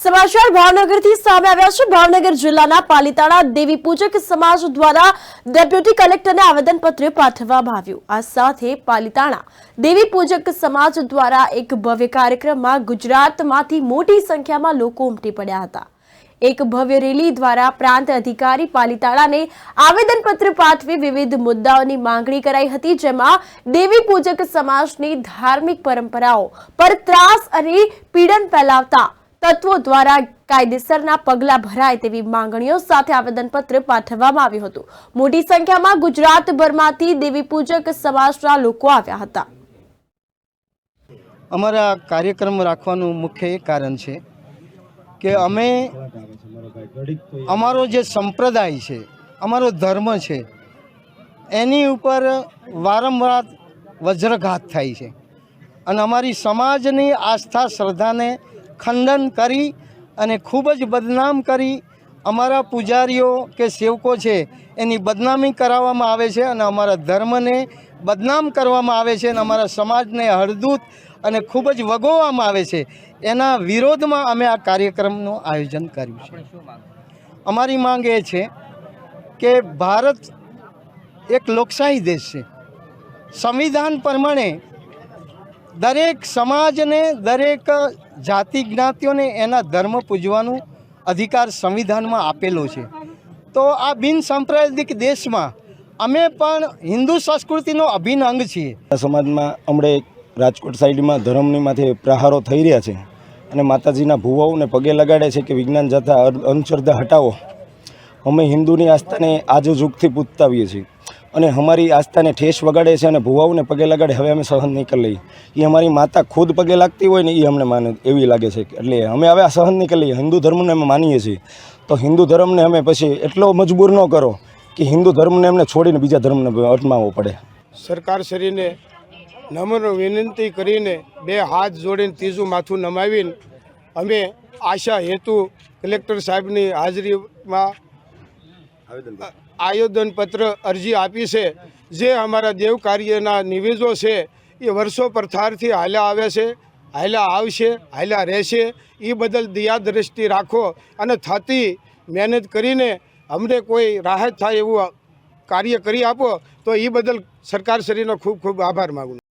સમાચાર ભાવનગરથી સામે આવ્યા છે. ભાવનગર જિલ્લાના પાલિતાણા દેવી પૂજક સમાજ દ્વારા ડેપ્યુટી કલેક્ટરને આવેદનપત્ર પાઠવવામાં આવ્યું. આ સાથે પાલિતાણા દેવી પૂજક સમાજ દ્વારા એક ભવ્ય કાર્યક્રમમાં ગુજરાતમાંથી મોટી સંખ્યામાં લોકો ઉમટી પડ્યા હતા. એક ભવ્ય રેલી દ્વારા પ્રાંત અધિકારી પાલિતાણાને આવેદનપત્ર પાઠવી વિવિધ મુદ્દાઓની માંગણી કરાઈ હતી, જેમાં દેવી પૂજક સમાજની ધાર્મિક પરંપરાઓ પર ત્રાસ અને પીડન ફેલાવતા તત્વો દ્વારા કાયદેસરના પગલાં ભરાય તેવી માંગણીઓ સાથે આવેદનપત્ર પાઠવવામાં આવ્યું હતું. મોટી સંખ્યામાં ગુજરાતભરમાંથી દેવી પૂજક સમાજના લોકો આવ્યા હતા. અમારા કાર્યક્રમ રાખવાનું મુખ્ય કારણ છે કે અમે અમારો જે સંપ્રદાય છે, અમારો ધર્મ છે, એની ઉપર વારંવાર વજ્રઘાત થાય છે. અને અમારી સમાજની આસ્થા, શ્રદ્ધાને ખંડન કરી અને ખૂબ જ બદનામ કરી અમારા પૂજારીઓ કે સેવકો છે એની બદનામી કરાવવામાં આવે છે અને અમારા ધર્મને બદનામ કરવામાં આવે છે અને અમારા સમાજને હળદૂત અને ખૂબ જ વગોવવામાં આવે છે. એના વિરોધમાં અમે આ કાર્યક્રમનું આયોજન કર્યું છે. અમારી માંગ એ છે કે ભારત એક લોકશાહી દેશ છે. સંવિધાન પ્રમાણે દરેક સમાજને, દરેક જાતિ જ્ઞાતિઓને એના ધર્મ પૂજવાનું અધિકાર સંવિધાનમાં આપેલો છે. તો આ બિન સાંપ્રદાયિક દેશમાં અમે પણ હિન્દુ સંસ્કૃતિનો અભિન્ન અંગ છીએ. સમાજમાં હમણે રાજકોટ સાઈડમાં ધર્મની માથે પ્રહારો થઈ રહ્યા છે અને માતાજીના ભુવાઓને પગે લગાડે છે કે વિજ્ઞાન જતા અંધશ્રદ્ધા હટાવો. અમે હિન્દુની આસ્થાને આજુ જુગથી પૂછતા છીએ. અને અમારી આસ્થાને ઠેસ વગાડે છે અને ભુવાઓને પગે લગાડે હવે અમે સહન નહીં કરી લઈએ. એ અમારી માતા ખુદ પગે લાગતી હોય ને એ અમને માને એવી લાગે છે. એટલે અમે હવે આ સહન નહીં કરી લઈએ. હિન્દુ ધર્મને અમે માનીએ છીએ. તો હિન્દુ ધર્મને અમે પછી એટલો મજબૂર ન કરો કે હિન્દુ ધર્મને એમને છોડીને બીજા ધર્મને અટમાવવો પડે. સરકારશ્રીને નમ્ર વિનંતી કરીને બે હાથ જોડીને ત્રીજું માથું નમાવીને અમે આશા હેતુ કલેક્ટર સાહેબની હાજરીમાં આવેદનપત્ર અરજી આપી છે. જે અમારા દેવ કાર્યના નિવેદો છે, એ વર્ષો પ્રથારથી હાલ્યા આવે છે હાલ્યા આવશે હાલ્યા રહેશે. એ બદલ દયાદ્રષ્ટિ રાખો અને થતી મહેનત કરીને અમને કોઈ રાહત થાય એવું કાર્ય કરી આપો, તો એ બદલ સરકારશ્રીનો ખૂબ ખૂબ આભાર માગું